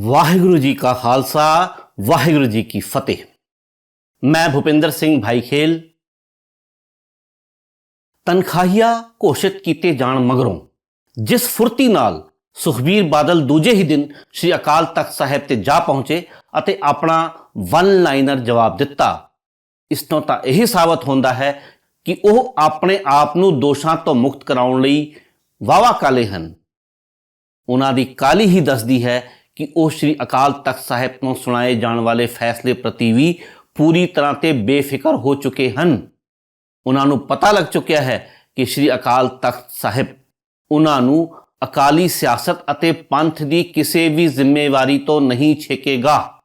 ਵਾਹਿਗੁਰੂ ਜੀ ਕਾ ਖਾਲਸਾ, ਵਾਹਿਗੁਰੂ ਜੀ ਕੀ ਫਤਿਹ। ਮੈਂ ਭੁਪਿੰਦਰ ਸਿੰਘ ਭਾਈਖੇਲ। ਤਨਖਾਹੀਆ ਘੋਸ਼ਿਤ ਕੀਤੇ ਜਾਣ ਮਗਰੋਂ ਜਿਸ ਫੁਰਤੀ ਨਾਲ ਸੁਖਬੀਰ ਬਾਦਲ ਦੂਜੇ ਹੀ ਦਿਨ ਸ੍ਰੀ ਅਕਾਲ ਤਖਤ ਸਾਹਿਬ ਤੇ ਜਾ ਪਹੁੰਚੇ ਅਤੇ ਆਪਣਾ ਵਨ ਲਾਈਨਰ ਜਵਾਬ ਦਿੱਤਾ। ਇਸ ਤੋਂ ਤਾਂ ਇਹ ਸਾਬਤ ਹੁੰਦਾ ਹੈ ਕਿ ਉਹ ਆਪਣੇ ਆਪ ਨੂੰ ਦੋਸ਼ਾਂ ਤੋਂ ਮੁਕਤ ਕਰਾਉਣ ਲਈ ਵਾਵਾ ਕਾਲੇ ਹਨ। ਉਹਨਾਂ ਦੀ ਕਾਲੀ ਹੀ ਦੱਸਦੀ ਹੈ ਕਿ ਉਹ ਸ੍ਰੀ ਅਕਾਲ ਤਖਤ ਸਾਹਿਬ ਤੋਂ ਸੁਣਾਏ ਜਾਣ ਵਾਲੇ ਫੈਸਲੇ ਪ੍ਰਤੀ ਵੀ ਪੂਰੀ ਤਰ੍ਹਾਂ ਤੇ ਬੇਫਿਕਰ ਹੋ ਚੁੱਕੇ ਹਨ। ਉਹਨਾਂ ਨੂੰ ਪਤਾ ਲੱਗ ਚੁੱਕਿਆ ਹੈ ਕਿ ਸ੍ਰੀ ਅਕਾਲ ਤਖਤ ਸਾਹਿਬ ਉਹਨਾਂ ਨੂੰ ਅਕਾਲੀ ਸਿਆਸਤ ਅਤੇ ਪੰਥ ਦੀ ਕਿਸੇ ਵੀ ਜ਼ਿੰਮੇਵਾਰੀ ਤੋਂ ਨਹੀਂ ਛੇਕੇਗਾ।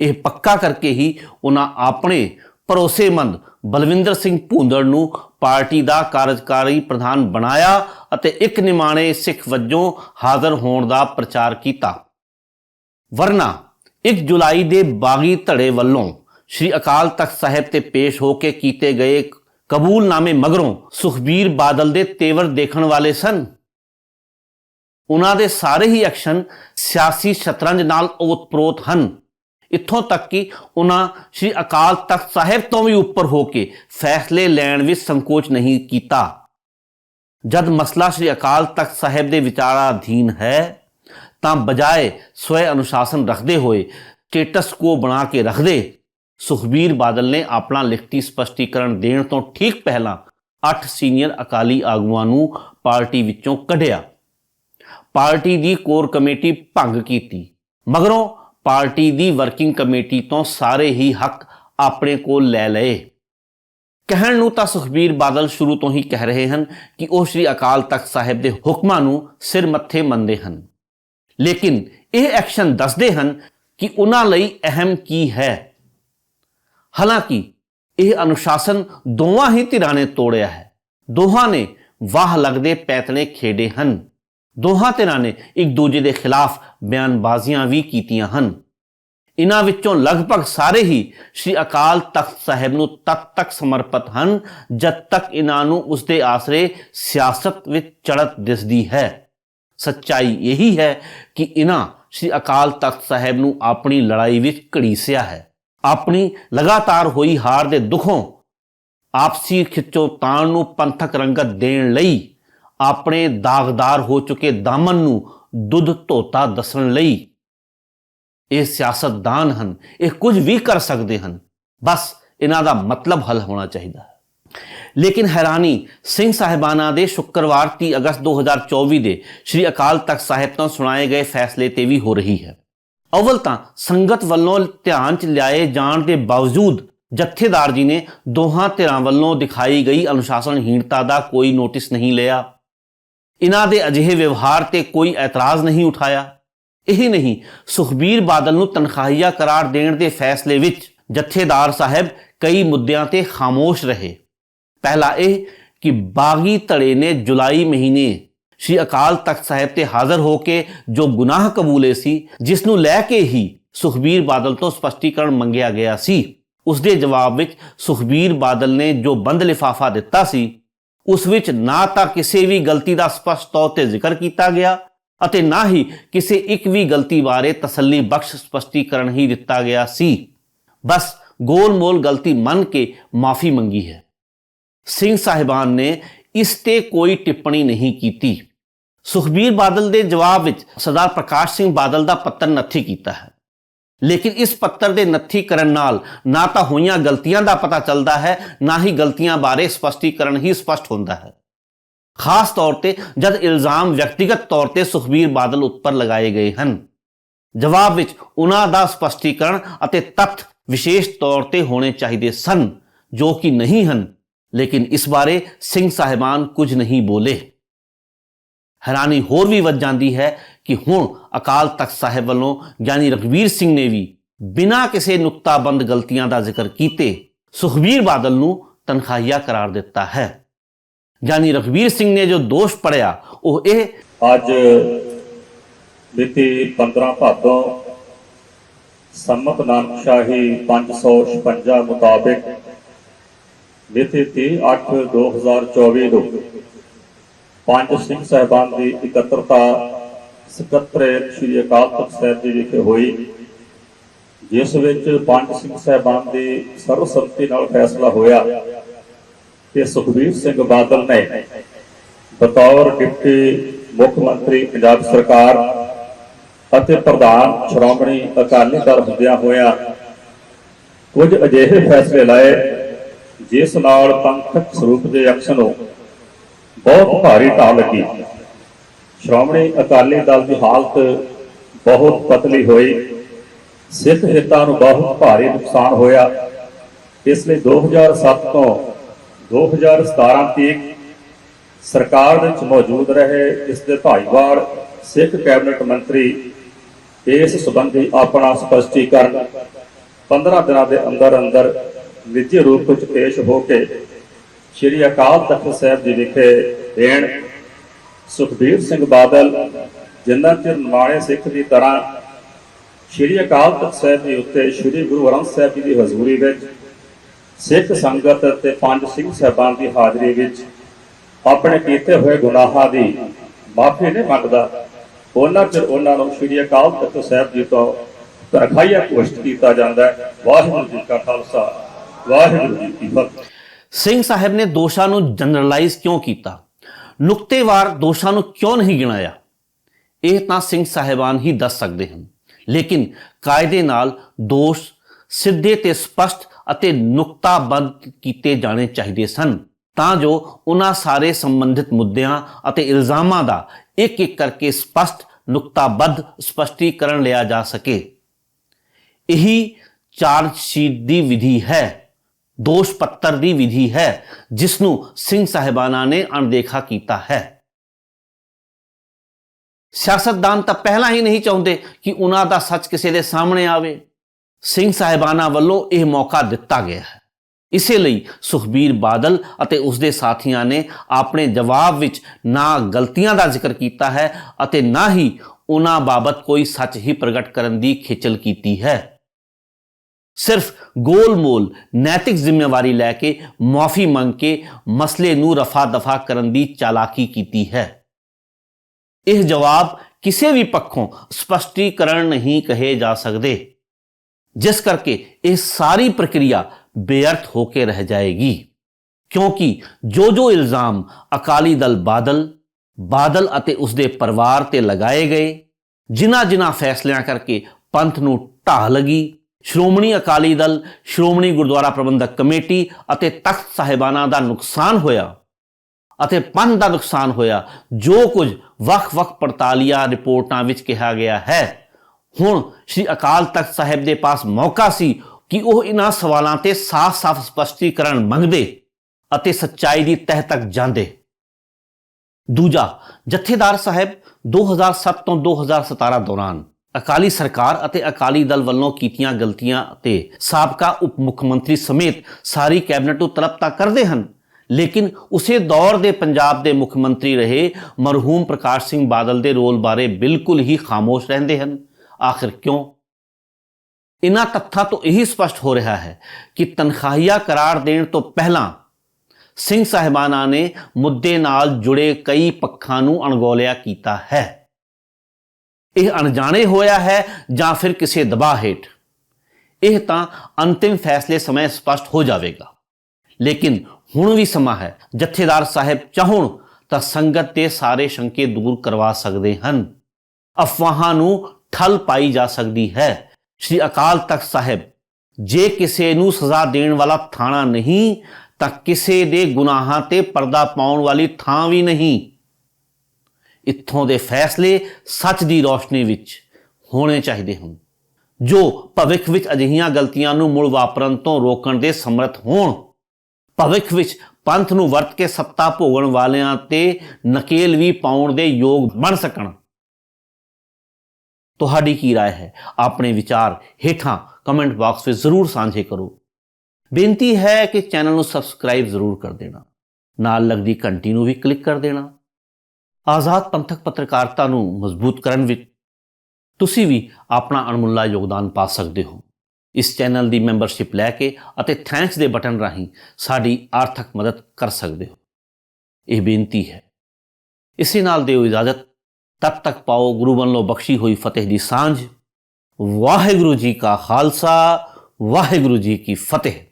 ਇਹ ਪੱਕਾ ਕਰਕੇ ਹੀ ਉਹਨਾਂ ਆਪਣੇ ਭਰੋਸੇਮੰਦ ਬਲਵਿੰਦਰ ਸਿੰਘ ਭੂੰਦੜ ਨੂੰ ਪਾਰਟੀ ਦਾ ਕਾਰਜਕਾਰੀ ਪ੍ਰਧਾਨ ਬਣਾਇਆ ਅਤੇ ਇੱਕ ਨਿਮਾਣੇ ਸਿੱਖ ਵਜੋਂ ਹਾਜ਼ਰ ਹੋਣ ਦਾ ਪ੍ਰਚਾਰ ਕੀਤਾ। ਵਰਨਾ 1 ਜੁਲਾਈ ਦੇ ਬਾਗੀ ਧੜੇ ਵੱਲੋਂ ਸ੍ਰੀ ਅਕਾਲ ਤਖਤ ਸਾਹਿਬ ਤੇ ਪੇਸ਼ ਹੋ ਕੇ ਕੀਤੇ ਗਏ ਕਬੂਲਨਾਮੇ ਮਗਰੋਂ ਸੁਖਬੀਰ ਬਾਦਲ ਦੇ ਤੇਵਰ ਦੇਖਣ ਵਾਲੇ ਸਨ। ਉਹਨਾਂ ਦੇ ਸਾਰੇ ਹੀ ਐਕਸ਼ਨ ਸਿਆਸੀ ਸ਼ਤਰੰਜ ਨਾਲ ਓਤਪ੍ਰੋਤ ਹਨ। ਇੱਥੋਂ ਤੱਕ ਕਿ ਉਹਨਾਂ ਸ੍ਰੀ ਅਕਾਲ ਤਖਤ ਸਾਹਿਬ ਤੋਂ ਵੀ ਉੱਪਰ ਹੋ ਕੇ ਫੈਸਲੇ ਲੈਣ ਵਿੱਚ ਸੰਕੋਚ ਨਹੀਂ ਕੀਤਾ। ਜਦ ਮਸਲਾ ਸ੍ਰੀ ਅਕਾਲ ਤਖਤ ਸਾਹਿਬ ਦੇ ਵਿਚਾਰਾਧੀਨ ਹੈ, ਤਾਂ ਬਜਾਏ ਸਵੈ ਅਨੁਸ਼ਾਸਨ ਰੱਖਦੇ ਹੋਏ ਸਟੇਟਸ ਕੋ ਬਣਾ ਕੇ ਰੱਖਦੇ, ਸੁਖਬੀਰ ਬਾਦਲ ਨੇ ਆਪਣਾ ਲਿਖਤੀ ਸਪਸ਼ਟੀਕਰਨ ਦੇਣ ਤੋਂ ਠੀਕ ਪਹਿਲਾਂ 8 ਸੀਨੀਅਰ ਅਕਾਲੀ ਆਗੂਆਂ ਨੂੰ ਪਾਰਟੀ ਵਿੱਚੋਂ ਕੱਢਿਆ। ਪਾਰਟੀ ਦੀ ਕੋਰ ਕਮੇਟੀ ਭੰਗ ਕੀਤੀ। ਮਗਰੋਂ ਪਾਰਟੀ ਦੀ ਵਰਕਿੰਗ ਕਮੇਟੀ ਤੋਂ ਸਾਰੇ ਹੀ ਹੱਕ ਆਪਣੇ ਕੋਲ ਲੈ ਲਏ। ਕਹਿਣ ਨੂੰ ਤਾਂ ਸੁਖਬੀਰ ਬਾਦਲ ਸ਼ੁਰੂ ਤੋਂ ਹੀ ਕਹਿ ਰਹੇ ਹਨ ਕਿ ਉਹ ਸ੍ਰੀ ਅਕਾਲ ਤਖਤ ਸਾਹਿਬ ਦੇ ਹੁਕਮਾਂ ਨੂੰ ਸਿਰ ਮੱਥੇ ਮੰਨਦੇ ਹਨ। ਲੇਕਿਨ ਇਹ ਐਕਸ਼ਨ ਦੱਸਦੇ ਹਨ ਕਿ ਉਹਨਾਂ ਲਈ ਅਹਿਮ ਕੀ ਹੈ। ਹਾਲਾਂਕਿ ਇਹ ਅਨੁਸ਼ਾਸਨ ਦੋਵਾਂ ਹੀ ਧਿਰਾਂ ਨੇ ਤੋੜਿਆ ਹੈ। ਦੋਹਾਂ ਨੇ ਵਾਹ ਲੱਗਦੇ ਪੈਤਣੇ ਖੇਡੇ ਹਨ। ਦੋਹਾਂ ਧਿਰਾਂ ਨੇ ਇੱਕ ਦੂਜੇ ਦੇ ਖਿਲਾਫ ਬਿਆਨਬਾਜ਼ੀਆਂ ਵੀ ਕੀਤੀਆਂ ਹਨ। ਇਹਨਾਂ ਵਿੱਚੋਂ ਲਗਭਗ ਸਾਰੇ ਹੀ ਸ੍ਰੀ ਅਕਾਲ ਤਖਤ ਸਾਹਿਬ ਨੂੰ ਤਦ ਤੱਕ ਸਮਰਪਿਤ ਹਨ, ਜਦ ਤੱਕ ਇਹਨਾਂ ਨੂੰ ਉਸ ਦੇ ਆਸਰੇ ਸਿਆਸਤ ਵਿੱਚ ਚੜਤ ਦਿਸਦੀ ਹੈ। ਸੱਚਾਈ ਇਹੀ ਹੈ ਕਿ ਇਹਨਾਂ ਸ੍ਰੀ ਅਕਾਲ ਤਖਤ ਸਾਹਿਬ ਨੂੰ ਆਪਣੀ ਲੜਾਈ ਵਿੱਚ ਘੜੀਸਿਆ ਹੈ। ਆਪਣੀ ਲਗਾਤਾਰ ਹੋਈ ਹਾਰ ਦੇ ਦੁੱਖੋਂ ਆਪਸੀ ਖਿੱਚੋ ਤਾਣ ਨੂੰ ਪੰਥਕ ਰੰਗਤ ਦੇਣ ਲਈ ਆਪਣੇ ਦਾਗਦਾਰ ਹੋ ਚੁੱਕੇ ਦਾਮਨ ਨੂੰ ਦੁੱਧ ਧੋਤਾ ਦੱਸਣ ਲਈ। ਇਹ ਸਿਆਸਤਦਾਨ ਹਨ, ਇਹ ਕੁਝ ਵੀ ਕਰ ਸਕਦੇ ਹਨ। ਬਸ ਇਹਨਾਂ ਦਾ ਮਤਲਬ ਹੱਲ ਹੋਣਾ ਚਾਹੀਦਾ ਹੈ। ਲੇਕਿਨ ਹੈਰਾਨੀ, ਸਿੰਘ ਸਾਹਿਬਾਨਾ ਦੇ ਸ਼ੁੱਕਰਵਾਰ 30 ਅਗਸਤ 2024 ਦੇ ਸ੍ਰੀ ਅਕਾਲ ਤਖਤ ਸਾਹਿਬ ਤੋਂ ਸੁਣਾਏ ਗਏ ਫੈਸਲੇ ਤੇ ਵੀ ਹੋ ਰਹੀ ਹੈ। ਅਵਲ ਤਾਂ ਸੰਗਤ ਵੱਲੋਂ ਧਿਆਨ ਚ ਲਿਆਏ ਜਾਣ ਦੇ ਬਾਵਜੂਦ ਜਥੇਦਾਰ ਜੀ ਨੇ ਦੋਹਾਂ ਧਿਰਾਂ ਵੱਲੋਂ ਦਿਖਾਈ ਗਈ ਅਨੁਸ਼ਾਸਨਹੀਣਤਾ ਦਾ ਕੋਈ ਨੋਟਿਸ ਨਹੀਂ ਲਿਆ। ਇਹਨਾਂ ਦੇ ਅਜਿਹੇ ਵਿਵਹਾਰ ਤੇ ਕੋਈ ਇਤਰਾਜ਼ ਨਹੀਂ ਉਠਾਇਆ। ਇਹ ਨਹੀਂ, ਸੁਖਬੀਰ ਬਾਦਲ ਨੂੰ ਤਨਖਾਹੀਆ ਕਰਾਰ ਦੇਣ ਦੇ ਫੈਸਲੇ ਵਿੱਚ ਜਥੇਦਾਰ ਸਾਹਿਬ ਕਈ ਮੁੱਦਿਆਂ ਤੇ ਖਾਮੋਸ਼ ਰਹੇ। ਪਹਿਲਾ ਇਹ ਕਿ ਬਾਗੀ ਧੜੇ ਨੇ ਜੁਲਾਈ ਮਹੀਨੇ ਸ਼੍ਰੀ ਅਕਾਲ ਤਖਤ ਸਾਹਿਬ ਤੇ ਹਾਜ਼ਰ ਹੋ ਕੇ ਜੋ ਗੁਨਾਹ ਕਬੂਲੇ ਸੀ, ਜਿਸ ਨੂੰ ਲੈ ਕੇ ਹੀ ਸੁਖਬੀਰ ਬਾਦਲ ਤੋਂ ਸਪਸ਼ਟੀਕਰਨ ਮੰਗਿਆ ਗਿਆ ਸੀ। ਉਸ ਦੇ ਜਵਾਬ ਵਿੱਚ ਸੁਖਬੀਰ ਬਾਦਲ ਨੇ ਜੋ ਬੰਦ ਲਿਫਾਫਾ ਦਿੱਤਾ ਸੀ ਉਸ ਵਿੱਚ ਨਾ ਤਾਂ ਕਿਸੇ ਵੀ ਗਲਤੀ ਦਾ ਸਪਸ਼ਟ ਤੌਰ ਤੇ ਜ਼ਿਕਰ ਕੀਤਾ ਗਿਆ ਅਤੇ ਨਾ ਹੀ ਕਿਸੇ ਇੱਕ ਵੀ ਗਲਤੀ ਬਾਰੇ ਤਸੱਲੀ ਬਖਸ਼ ਸਪਸ਼ਟੀਕਰਨ ਹੀ ਦਿੱਤਾ ਗਿਆ ਸੀ। ਬਸ ਗੋਲ-ਮੋਲ ਗਲਤੀ ਮੰਨ ਕੇ ਮਾਫੀ ਮੰਗੀ ਹੈ। ਸਿੰਘ ਸਾਹਿਬਾਨ ਨੇ ਇਸ ਤੇ ਕੋਈ ਟਿੱਪਣੀ ਨਹੀਂ ਕੀਤੀ। ਸੁਖਬੀਰ ਬਾਦਲ ਦੇ ਜਵਾਬ ਵਿੱਚ ਸਰਦਾਰ ਪ੍ਰਕਾਸ਼ ਸਿੰਘ ਬਾਦਲ ਦਾ ਪੱਤਰ ਨੱਥੀ ਕੀਤਾ ਹੈ। ਲੇਕਿਨ ਇਸ ਪੱਤਰ ਦੇ ਨੱਥੀ ਕਰਨ ਨਾਲ ਨਾ ਤਾਂ ਹੋਈਆਂ ਗਲਤੀਆਂ ਦਾ ਪਤਾ ਚੱਲਦਾ ਹੈ, ਨਾ ਹੀ ਗਲਤੀਆਂ ਬਾਰੇ ਸਪਸ਼ਟੀਕਰਨ ਹੀ ਸਪਸ਼ਟ ਹੁੰਦਾ ਹੈ। ਖਾਸ ਤੌਰ ਤੇ ਜਦ ਇਲਜ਼ਾਮ ਵਿਅਕਤੀਗਤ ਤੌਰ ਤੇ ਸੁਖਬੀਰ ਬਾਦਲ ਉੱਪਰ ਲਗਾਏ ਗਏ ਹਨ। ਜਵਾਬ ਵਿੱਚ ਉਹਨਾਂ ਦਾ ਸਪਸ਼ਟੀਕਰਨ ਅਤੇ ਤੱਥ ਵਿਸ਼ੇਸ਼ ਤੌਰ ਤੇ ਹੋਣੇ ਚਾਹੀਦੇ ਸਨ, ਜੋ ਕਿ ਨਹੀਂ ਹਨ, ਲੇਕਿਨ ਇਸ ਬਾਰੇ ਸਿੰਘ ਸਾਹਿਬਾਨ ਕੁਝ ਨਹੀਂ ਬੋਲੇ। ਹੈਰਾਨੀ ਹੋਰ ਵੀ ਵੱਧ ਜਾਂਦੀ ਹੈ ਕਿ ਹੁਣ ਅਕਾਲ ਤਖਤ ਸਾਹਿਬ ਵੱਲੋਂ ਗਿਆਨੀ ਰਘਵੀਰ ਸਿੰਘ ਨੇ ਵੀ ਬਿਨਾਂ ਕਿਸੇ ਨੁਕਤਾਬੰਦ ਗਲਤੀਆਂ ਦਾ ਜ਼ਿਕਰ ਕੀਤੇ, ਸੁਖਬੀਰ ਬਾਦਲ ਨੂੰ ਤਨਖਾਹੀਆ ਕਰਾਰ ਦਿੱਤਾ ਹੈ। ਗਿਆਨੀ ਰਘਵੀਰ ਸਿੰਘ ਨੇ ਜੋ ਦੋਸ਼ ਪੜਿਆ, ਉਹ ਇਹ ਅੱਜ ਮਿਤੀ 15 ਭਾਦੋਂ ਸੰਮਤ ਨਾਨਕ 556 ਮੁਤਾਬਕ ਮਿਤੀ 30 8 2024 ਨੂੰ ਪੰਜ ਸਿੰਘ ਸਹਿਬਾਨ ਦੀ ਇਕੱਤਰਤਾ ਸਕੱਤਰ ਸ੍ਰੀ ਅਕਾਲ ਤਖਤ ਸਾਹਿਬ ਜੀ ਵਿਖੇ ਹੋਈ, ਜਿਸ ਵਿੱਚ ਪੰਜ ਸਿੰਘ ਸਾਹਿਬਾਨ ਦੇ ਸਰਬਸੰਮਤੀ ਨਾਲ ਫੈਸਲਾ ਹੋਇਆ ਕਿ ਸੁਖਬੀਰ ਸਿੰਘ ਬਾਦਲ ਨੇ ਬਤੌਰ ਡਿਪਟੀ ਮੁੱਖ ਮੰਤਰੀ ਪੰਜਾਬ ਸਰਕਾਰ ਅਤੇ ਪ੍ਰਧਾਨ ਸ਼੍ਰੋਮਣੀ ਅਕਾਲੀ ਦਲ ਹੁੰਦਿਆਂ ਹੋਇਆ ਕੁਝ ਅਜਿਹੇ ਫੈਸਲੇ ਲਾਏ, ਜਿਸ ਨਾਲ ਪੰਥਕ ਸਰੂਪ ਦੇ ਅਕਸ਼ ਨੂੰ ਬਹੁਤ ਭਾਰੀ ਢਾਹ ਲੱਗੀ। ਸ਼੍ਰੋਮਣੀ ਅਕਾਲੀ ਦਲ ਦੀ ਹਾਲਤ ਬਹੁਤ ਪਤਲੀ ਹੋਈ। ਸਿੱਖ ਹਿੱਤਾਂ ਨੂੰ ਬਹੁਤ ਭਾਰੀ ਨੁਕਸਾਨ ਹੋਇਆ। ਇਸ ਲਈ 2007 ਤੋਂ 2017 ਤੱਕ ਸਰਕਾਰ ਵਿੱਚ ਮੌਜੂਦ ਰਹੇ ਇਸ ਦੇ ਭਾਈਵਾਲ ਸਿੱਖ ਕੈਬਨਿਟ ਮੰਤਰੀ ਇਸ ਸੰਬੰਧੀ ਆਪਣਾ ਸਪਸ਼ਟੀਕਰਨ 15 ਦਿਨਾਂ ਦੇ ਅੰਦਰ ਅੰਦਰ ਨਿੱਜੀ ਰੂਪ ਵਿੱਚ ਪੇਸ਼ ਹੋ ਕੇ ਸ੍ਰੀ ਅਕਾਲ ਤਖਤ ਸਾਹਿਬ ਜੀ ਵਿਖੇ ਦੇਣ ਸੁਖਬੀਰ ਸਿੰਘ ਬਾਦਲ ਜਿੰਨਾ ਚਿਰ ਨਿਮਾਣੇ ਸਿੱਖ ਦੀ ਤਰ੍ਹਾਂ ਸ੍ਰੀ ਅਕਾਲ ਤਖਤ ਸਾਹਿਬ ਜੀ ਉੱਤੇ, ਸ੍ਰੀ ਗੁਰੂ ਗ੍ਰੰਥ ਸਾਹਿਬ ਜੀ ਦੀ ਹਜ਼ੂਰੀ ਵਿੱਚ, ਸਿੱਖ ਸੰਗਤ ਅਤੇ ਪੰਜ ਸਿੰਘ ਸਾਹਿਬਾਨ ਦੀ ਹਾਜ਼ਰੀ ਵਿੱਚ ਆਪਣੇ ਕੀਤੇ ਹੋਏ ਗੁਨਾਹਾਂ ਦੀ ਮਾਫੀ ਨਹੀਂ ਮੰਗਦਾ, ਉਹਨਾਂ ਚਿਰ ਉਹਨਾਂ ਨੂੰ ਸ੍ਰੀ ਅਕਾਲ ਤਖਤ ਸਾਹਿਬ ਜੀ ਤੋਂ ਤਰਖਾਈਆ ਘੋਸ਼ਿਤ ਕੀਤਾ ਜਾਂਦਾ ਹੈ। ਵਾਹਿਗੁਰੂ ਜੀ ਕਾ ਖਾਲਸਾ, ਵਾਹਿਗੁਰੂ ਜੀ ਕੀ ਫਤਿਹ। ਸਿੰਘ ਸਾਹਿਬ ਨੇ ਦੋਸ਼ਾਂ ਨੂੰ ਜਨਰਲਾਈਜ਼ ਕਿਉਂ ਕੀਤਾ? ਨੁਕਤੇਵਾਰ ਦੋਸ਼ਾਂ ਨੂੰ ਕਿਉਂ ਨਹੀਂ ਗਿਣਾਇਆ? ਇਹ ਤਾਂ ਸਿੰਘ ਸਾਹਿਬਾਨ ਹੀ ਦੱਸ ਸਕਦੇ ਹਨ। ਲੇਕਿਨ ਕਾਇਦੇ ਨਾਲ ਦੋਸ਼ ਸਿੱਧੇ ਤੇ ਸਪਸ਼ਟ ਅਤੇ ਨੁਕਤਾਬੰਦ ਕੀਤੇ ਜਾਣੇ ਚਾਹੀਦੇ ਸਨ। ਤਾਂ ਜੋ ਉਹਨਾਂ ਸਾਰੇ ਸੰਬੰਧਿਤ ਮੁੱਦਿਆਂ ਅਤੇ ਇਲਜ਼ਾਮਾਂ ਦਾ ਇੱਕ ਇੱਕ ਕਰਕੇ ਸਪਸ਼ਟ ਨੁਕਤਾਬੱਧ ਸਪਸ਼ਟੀਕਰਨ ਲਿਆ ਜਾ ਸਕੇ। ਇਹੀ ਚਾਰਜ ਸ਼ੀਟ ਦੀ ਵਿਧੀ ਹੈ। ਦੋਸ਼ ਪੱਤਰ ਦੀ ਵਿਧੀ ਹੈ ਜਿਸ ਨੂੰ ਸਿੰਘ ਸਾਹਿਬਾਨਾਂ ਨੇ ਅਣਦੇਖਾ ਕੀਤਾ ਹੈ। ਸਿਆਸਤਦਾਨ ਤਾਂ ਪਹਿਲਾਂ ਹੀ ਨਹੀਂ ਚਾਹੁੰਦੇ ਕਿ ਉਹਨਾਂ ਦਾ ਸੱਚ ਕਿਸੇ ਦੇ ਸਾਹਮਣੇ ਆਵੇ। ਸਿੰਘ ਸਾਹਿਬਾਨਾਂ ਵੱਲੋਂ ਇਹ ਮੌਕਾ ਦਿੱਤਾ ਗਿਆ ਹੈ। ਇਸੇ ਲਈ ਸੁਖਬੀਰ ਬਾਦਲ ਅਤੇ ਉਸਦੇ ਸਾਥੀਆਂ ਨੇ ਆਪਣੇ ਜਵਾਬ ਵਿੱਚ ਨਾ ਗਲਤੀਆਂ ਦਾ ਜ਼ਿਕਰ ਕੀਤਾ ਹੈ ਅਤੇ ਨਾ ਹੀ ਉਹਨਾਂ ਬਾਬਤ ਕੋਈ ਸੱਚ ਹੀ ਪ੍ਰਗਟ ਕਰਨ ਦੀ ਖੇਚਲ ਕੀਤੀ ਹੈ। ਸਿਰਫ ਗੋਲ-ਮੋਲ ਨੈਤਿਕ ਜ਼ਿੰਮੇਵਾਰੀ ਲੈ ਕੇ ਮਾਫੀ ਮੰਗ ਕੇ ਮਸਲੇ ਨੂੰ ਰਫਾ ਦਫਾ ਕਰਨ ਦੀ ਚਾਲਾਕੀ ਕੀਤੀ ਹੈ। ਇਹ ਜਵਾਬ ਕਿਸੇ ਵੀ ਪੱਖੋਂ ਸਪਸ਼ਟੀਕਰਨ ਨਹੀਂ ਕਹੇ ਜਾ ਸਕਦੇ। ਜਿਸ ਕਰਕੇ ਇਹ ਸਾਰੀ ਪ੍ਰਕਿਰਿਆ ਬੇਅਰਥ ਹੋ ਕੇ ਰਹਿ ਜਾਏਗੀ। ਕਿਉਂਕਿ ਜੋ ਜੋ ਇਲਜ਼ਾਮ ਅਕਾਲੀ ਦਲ ਬਾਦਲ ਬਾਦਲ ਅਤੇ ਉਸਦੇ ਪਰਿਵਾਰ ਤੇ ਲਗਾਏ ਗਏ ਜਿਨ੍ਹਾਂ ਜਿਨ੍ਹਾਂ ਫੈਸਲਿਆਂ ਕਰਕੇ ਪੰਥ ਨੂੰ ਢਾਹ ਲੱਗੀ ਸ਼੍ਰੋਮਣੀ ਅਕਾਲੀ ਦਲ, ਸ਼੍ਰੋਮਣੀ ਗੁਰਦੁਆਰਾ ਪ੍ਰਬੰਧਕ ਕਮੇਟੀ ਅਤੇ ਤਖਤ ਸਾਹਿਬਾਨਾਂ ਦਾ ਨੁਕਸਾਨ ਹੋਇਆ ਅਤੇ ਪੰਨ ਦਾ ਨੁਕਸਾਨ ਹੋਇਆ। ਜੋ ਕੁਝ ਵੱਖ-ਵੱਖ ਪੜਤਾਲੀਆ ਰਿਪੋਰਟਾਂ ਵਿੱਚ ਕਿਹਾ ਗਿਆ ਹੈ। ਹੁਣ ਸ੍ਰੀ ਅਕਾਲ ਤਖਤ ਸਾਹਿਬ ਦੇ ਪਾਸ ਮੌਕਾ ਸੀ ਕਿ ਉਹ ਇਹਨਾਂ ਸਵਾਲਾਂ ਤੇ ਸਾਫ਼-ਸਾਫ਼ ਸਪਸ਼ਟੀਕਰਨ ਮੰਗਦੇ ਅਤੇ ਸੱਚਾਈ ਦੀ ਤਹਿ ਤੱਕ ਜਾਂਦੇ। ਦੂਜਾ, ਜਥੇਦਾਰ ਸਾਹਿਬ 2007 ਤੋਂ 2017 ਦੌਰਾਨ ਅਕਾਲੀ ਸਰਕਾਰ ਅਤੇ ਅਕਾਲੀ ਦਲ ਵੱਲੋਂ ਕੀਤੀਆਂ ਗਲਤੀਆਂ ਤੇ ਸਾਬਕਾ ਉਪ ਮੁੱਖ ਮੰਤਰੀ ਸਮੇਤ ਸਾਰੀ ਕੈਬਨਿਟ ਨੂੰ ਤਲਬ ਤਾਂ ਕਰਦੇ ਹਨ। ਲੇਕਿਨ ਉਸੇ ਦੌਰ ਦੇ ਪੰਜਾਬ ਦੇ ਮੁੱਖ ਮੰਤਰੀ ਰਹੇ ਮਰਹੂਮ ਪ੍ਰਕਾਸ਼ ਸਿੰਘ ਬਾਦਲ ਦੇ ਰੋਲ ਬਾਰੇ ਬਿਲਕੁਲ ਹੀ ਖਾਮੋਸ਼ ਰਹਿੰਦੇ ਹਨ। ਆਖਿਰ ਕਿਉਂ? ਇਨ੍ਹਾਂ ਤੱਥਾਂ ਤੋਂ ਇਹੀ ਸਪਸ਼ਟ ਹੋ ਰਿਹਾ ਹੈ ਕਿ ਤਨਖਾਹੀਆ ਕਰਾਰ ਦੇਣ ਤੋਂ ਪਹਿਲਾਂ ਸਿੰਘ ਸਾਹਿਬਾਨਾਂ ਨੇ ਮੁੱਦੇ ਨਾਲ ਜੁੜੇ ਕਈ ਪੱਖਾਂ ਨੂੰ ਅਣਗੌਲਿਆ ਕੀਤਾ ਹੈ। ਇਹ ਅਣਜਾਣੇ ਹੋਇਆ ਹੈ ਜਾਂ ਫਿਰ ਕਿਸੇ ਦਬਾਅ ਹੇਠ? ਇਹ ਤਾਂ ਅੰਤਿਮ ਫੈਸਲੇ ਸਮੇਂ ਸਪਸ਼ਟ ਹੋ ਜਾਵੇਗਾ। ਲੇਕਿਨ ਹੁਣ ਵੀ ਸਮਾਂ ਹੈ। ਜਥੇਦਾਰ ਸਾਹਿਬ ਚਾਹਣ ਤਾਂ ਸੰਗਤ ਦੇ ਸਾਰੇ ਸ਼ੰਕੇ ਦੂਰ ਕਰਵਾ ਸਕਦੇ ਹਨ। ਅਫਵਾਹਾਂ ਨੂੰ ਠੱਲ ਪਾਈ ਜਾ ਸਕਦੀ ਹੈ। ਸ੍ਰੀ ਅਕਾਲ ਤਖਤ ਸਾਹਿਬ, ਜੇ ਕਿਸੇ ਨੂੰ ਸਜ਼ਾ ਦੇਣ ਵਾਲਾ ਥਾਣਾ ਨਹੀਂ, ਤਾਂ ਕਿਸੇ ਦੇ ਗੁਨਾਹਾਂ ਤੇ ਪਰਦਾ ਪਾਉਣ ਵਾਲੀ ਥਾਂ ਵੀ ਨਹੀਂ। ਇੱਥੋਂ ਦੇ ਫੈਸਲੇ ਸੱਚ ਦੀ ਰੋਸ਼ਨੀ ਵਿੱਚ ਹੋਣੇ ਚਾਹੀਦੇ ਹਨ ਜੋ ਭਵਿੱਖ ਵਿੱਚ ਅਜਿਹੀਆਂ ਗਲਤੀਆਂ ਨੂੰ ਮੁੜ ਵਾਪਰਨ ਤੋਂ ਰੋਕਣ ਦੇ ਸਮਰੱਥ ਹੋਣ ਭਵਿੱਖ ਵਿੱਚ ਪੰਥ ਨੂੰ ਵਰਤ ਕੇ ਸੱਤਾ ਭੋਗਣ ਵਾਲਿਆਂ ਤੇ ਨਕੇਲ ਵੀ ਪਾਉਣ ਦੇ ਯੋਗ ਬਣ ਸਕਣ ਤੁਹਾਡੀ ਕੀ رائے ਹੈ ਆਪਣੇ ਵਿਚਾਰ ਹੇਠਾਂ ਕਮੈਂਟ ਬਾਕਸ ਵਿੱਚ ਜ਼ਰੂਰ ਸਾਂਝੇ ਕਰੋ ਬੇਨਤੀ ਹੈ ਕਿ ਚੈਨਲ ਨੂੰ ਸਬਸਕ੍ਰਾਈਬ ਜ਼ਰੂਰ ਕਰ ਦੇਣਾ ਨਾਲ ਲੱਗਦੀ ਘੰਟੀ ਨੂੰ ਵੀ ਕਲਿੱਕ ਕਰ ਦੇਣਾ ਆਜ਼ਾਦ ਪੰਥਕ ਪੱਤਰਕਾਰਤਾ ਨੂੰ ਮਜ਼ਬੂਤ ਕਰਨ ਵਿੱਚ ਤੁਸੀਂ ਵੀ ਆਪਣਾ ਅਣਮੁੱਲਾ ਯੋਗਦਾਨ ਪਾ ਸਕਦੇ ਹੋ। ਇਸ ਚੈਨਲ ਦੀ ਮੈਂਬਰਸ਼ਿਪ ਲੈ ਕੇ ਅਤੇ ਥੈਂਕਸ ਦੇ ਬਟਨ ਰਾਹੀਂ ਸਾਡੀ ਆਰਥਿਕ ਮਦਦ ਕਰ ਸਕਦੇ ਹੋ। ਇਹ ਬੇਨਤੀ ਹੈ। ਇਸੇ ਨਾਲ ਦਿਓ ਇਜਾਜ਼ਤ। ਤਦ ਤੱਕ ਪਾਓ ਗੁਰੂ ਵੱਲੋਂ ਬਖਸ਼ੀ ਹੋਈ ਫਤਿਹ ਦੀ ਸਾਂਝ। ਵਾਹਿਗੁਰੂ ਜੀ ਕਾ ਖਾਲਸਾ, ਵਾਹਿਗੁਰੂ ਜੀ ਕੀ ਫਤਿਹ।